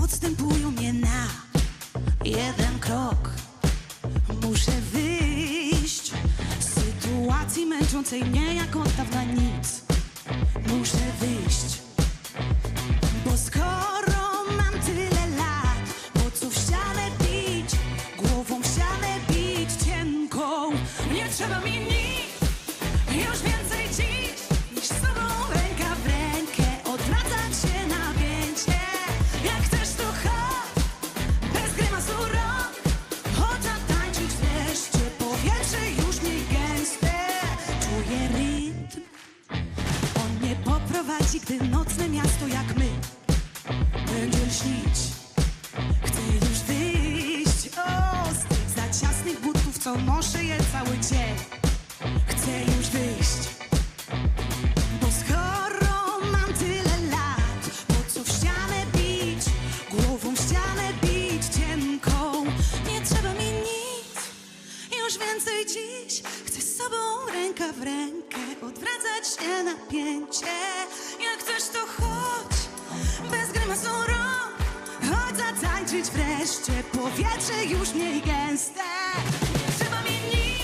podstępują mnie na jeden krok. Muszę wyjść z sytuacji męczącej mnie jak od dawna nic. Muszę wyjść, bo skoro mam tyle lat, po co w bić, głową w ścianę bić cienką? Nie trzeba mi nic, już więcej czuję rytm. On mnie poprowadzi, gdy nocne miasto jak my będzie śnić. Chcę już wyjść o, z tych za ciasnych butów, co noszę je cały dzień. Już więcej dziś. Chcę z sobą ręka w rękę Odwracać się napięcie Jak chcesz to chodź Bez grymasu rąk. Chodź zatańczyć wreszcie Powietrze już mniej gęste. Trzeba mi nic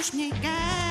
już mniej gęste